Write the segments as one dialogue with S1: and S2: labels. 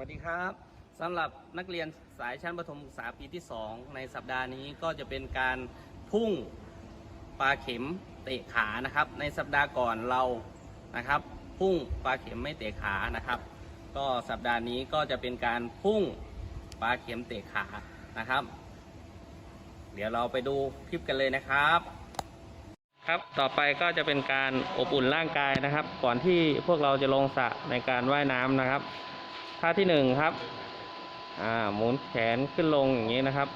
S1: วัสดีครับสำหรับนักเรียนสายชั้นประถมศึกษาปีที่ 2 ในสัปดาห์นี้ก็จะเป็นการพุ่งปลาเข็มเตะขานะครับ ในสัปดาห์ก่อนเรานะครับ พุ่งปลาเข็มไม่เตะขานะครับ ก็สัปดาห์นี้ก็จะเป็นการพุ่งปลาเข็มเตะขานะครับ เดี๋ยวเราไปดูคลิปกันเลยนะครับ ครับต่อไปก็จะเป็นการอบอุ่นร่างกายนะครับ ก่อนที่พวกเราจะลงสระในการว่ายน้ำนะครับ ท่าที่หนึ่งครับ อ่า หมุนแขนขึ้นลงอย่างนี้นะครับ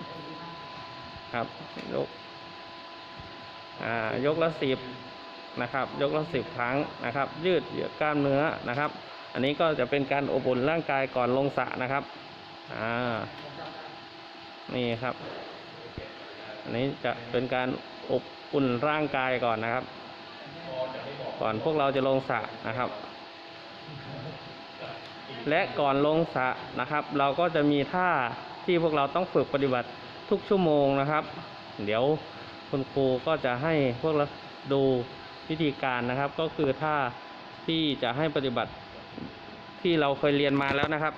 S1: ครับ ยก อ่า ยกละสิบนะครับ ยกละสิบครั้งนะครับ ยืดเหยียดกล้ามเนื้อนะครับ อันนี้ก็จะเป็นการอบอุ่นร่างกายก่อนลงสระนะครับ อ่า นี่ครับ อันนี้จะเป็นการอบอุ่นร่างกายก่อนนะครับ ก่อนพวกเราจะลงสระนะครับ และก่อนลงสระนะครับ เราก็จะมีท่าที่พวกเราต้องฝึกปฏิบัติทุกชั่วโมงนะครับ เดี๋ยวคุณครูก็จะให้พวกเราดูวิธีการนะครับ ก็คือท่าที่จะให้ปฏิบัติที่เราเคยเรียนมาแล้วนะครับ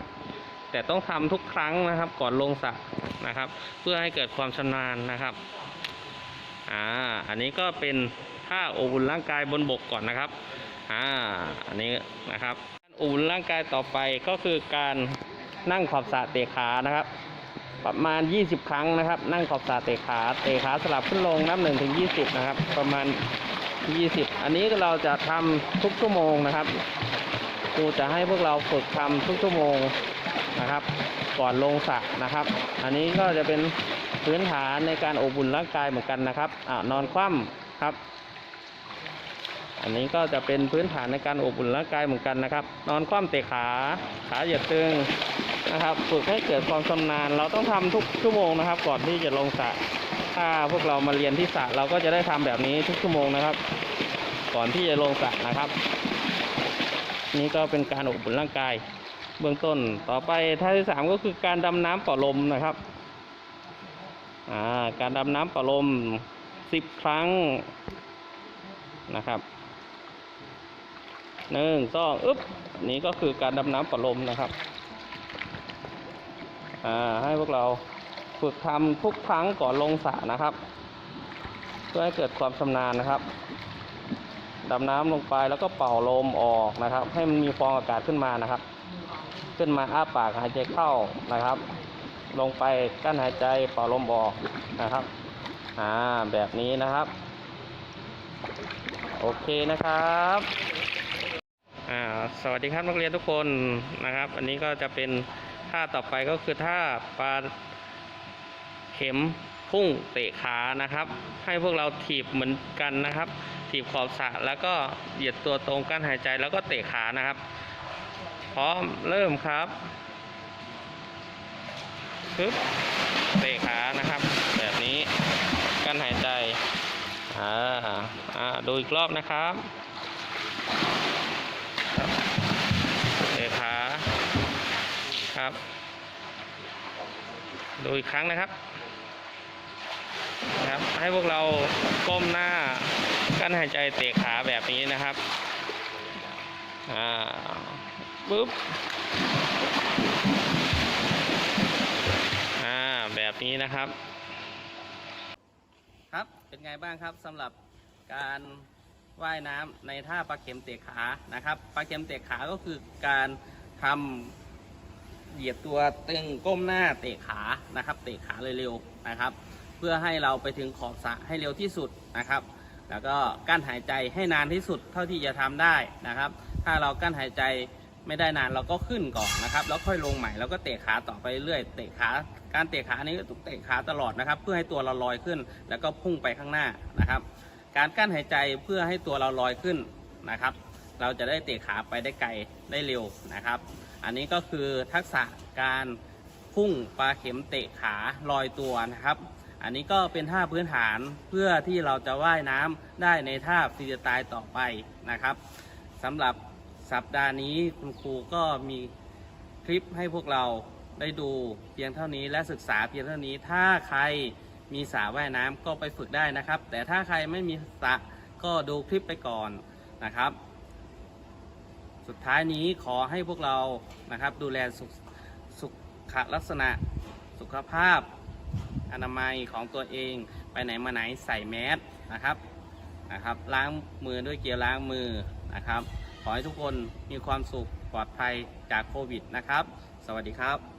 S1: แต่ต้องทำทุกครั้งนะครับ ก่อนลงสระนะครับ เพื่อให้เกิดความชำนาญนะครับอ่าอันนี้ก็เป็นท่าอบอุ่นร่างกายบนบกก่อนนะครับอ่าอันนี้นะครับ อบอุ่นร่างกายต่อไปก็คือการนั่งขอบสระเตะขานะครับ ประมาณ 20 ครั้งนะครับ นั่งขอบสระเตะขาเตะขาสลับขึ้นลงนับ1ถึง20 นะครับ ประมาณ 20 อันนี้เราจะทำทุกชั่วโมงนะครับครูจะให้พวกเราฝึกทำทุกชั่วโมงนะครับ ก่อนลงสระนะครับ อันนี้ก็จะเป็นพื้นฐานในการอบอุ่นร่างกายเหมือนกันนะครับอ่านอนคว่ำครับ อันนี้ก็จะเป็นพื้นฐานในการอบอุ่นร่างกายเหมือนกันนะครับ นอนคว่ำเตะขา ขาเหยียดตึงนะครับ ฝึกให้เกิดความชำนาญ เราต้องทำทุกชั่วโมงนะครับ ก่อนที่จะลงสระถ้าพวกเรามาเรียนที่สระเราก็จะได้ทำแบบนี้ทุกชั่วโมงนะครับ ก่อนที่จะลงสระนะครับ นี่ก็เป็นการอบอุ่นร่างกาย เบื้องต้นต่อไปท่าที่สามก็คือการดำน้ำป่าลมนะครับการดำน้ำป่าลมสิบครั้งนะครับ หนึ่งสองอึ๊บนี่ก็คือการดำน้ำป่าลมนะครับอ่าให้พวกเราฝึกทำทุกครั้งก่อนลงสระนะครับ เพื่อให้เกิดความชำนาญนะครับดำน้ำลงไปแล้วก็เป่าลมออกนะครับ ให้มันมีฟองอากาศขึ้นมานะครับ ขึ้นมาอ้าปากหายใจเข้านะครับ ลงไปกั้นหายใจเป่าลมออกนะครับอ่าแบบนี้นะครับ โอเคนะครับ สวัสดีครับนักเรียนทุกคนนะครับ อันนี้ก็จะเป็นท่าต่อไปก็คือท่าปลาเข็มพุ่งเตะขานะครับ ให้พวกเราถีบเหมือนกันนะครับ ถีบขอบสระแล้วก็เหยียดตัวตรงกั้นหายใจแล้วก็เตะขานะครับ พร้อมเริ่มครับปึ๊บเตะขานะครับ แบบนี้กั้นหายใจอ่าอ่าดูอีกรอบนะครับครับเตะขา ครับ ดูอีกครั้งนะครับนะครับ ให้พวกเราก้มหน้ากั้นหายใจเตะขาแบบนี้นะครับอ่าปุ๊บอ่าแบบนี้นะครับ ครับเป็นไงบ้างครับสำหรับการว่ายน้ำในท่าปลาเข็มเตะขานะครับปลาเข็มเตะขาก็คือการทำ เหยียดตัวตึงก้มหน้าเตะขานะครับ เตะขาเร็วๆนะครับ เพื่อให้เราไปถึงขอบสระให้เร็วที่สุดนะครับ แล้วก็กั้นหายใจให้นานที่สุดเท่าที่จะทำได้นะครับ ถ้าเรากั้นหายใจไม่ได้นานเราก็ขึ้นก่อนนะครับแล้วค่อยลงใหม่แล้วก็เตะขาต่อไปเรื่อยเตะขาการเตะขานี้ก็ต้องเตะขาตลอดนะครับ เพื่อให้ตัวเราลอยขึ้น แล้วก็พุ่งไปข้างหน้านะครับ การกั้นหายใจเพื่อให้ตัวเราลอยขึ้นนะครับ เราจะได้เตะขาไปได้ไกลได้เร็วนะครับ อันนี้ก็คือทักษะการพุ่งปลาเข็มเตะขาลอยตัวนะครับ อันนี้ก็เป็นท่าพื้นฐานเพื่อที่เราจะว่ายน้ำได้ในท่าฟรีสไตล์ต่อไปนะครับสำหรับสัปดาห์นี้คุณครูก็มีคลิปให้พวกเราได้ดูเพียงเท่านี้และศึกษาเพียงเท่านี้ถ้าใครมีสระว่ายน้ำก็ไปฝึกได้นะครับ แต่ถ้าใครไม่มีสระก็ดูคลิปไปก่อนนะครับ สุดท้ายนี้ขอให้พวกเรานะครับดูแลสุข
S2: ขลักษณะสุขภาพ อนามัยของตัวเองไปไหนมาไหนใส่แมสนะครับนะครับ ล้างมือด้วยเกลล้างมือนะครับ ขอให้ทุกคนมีความสุขปลอดภัยจากโควิดนะครับ สวัสดีครับ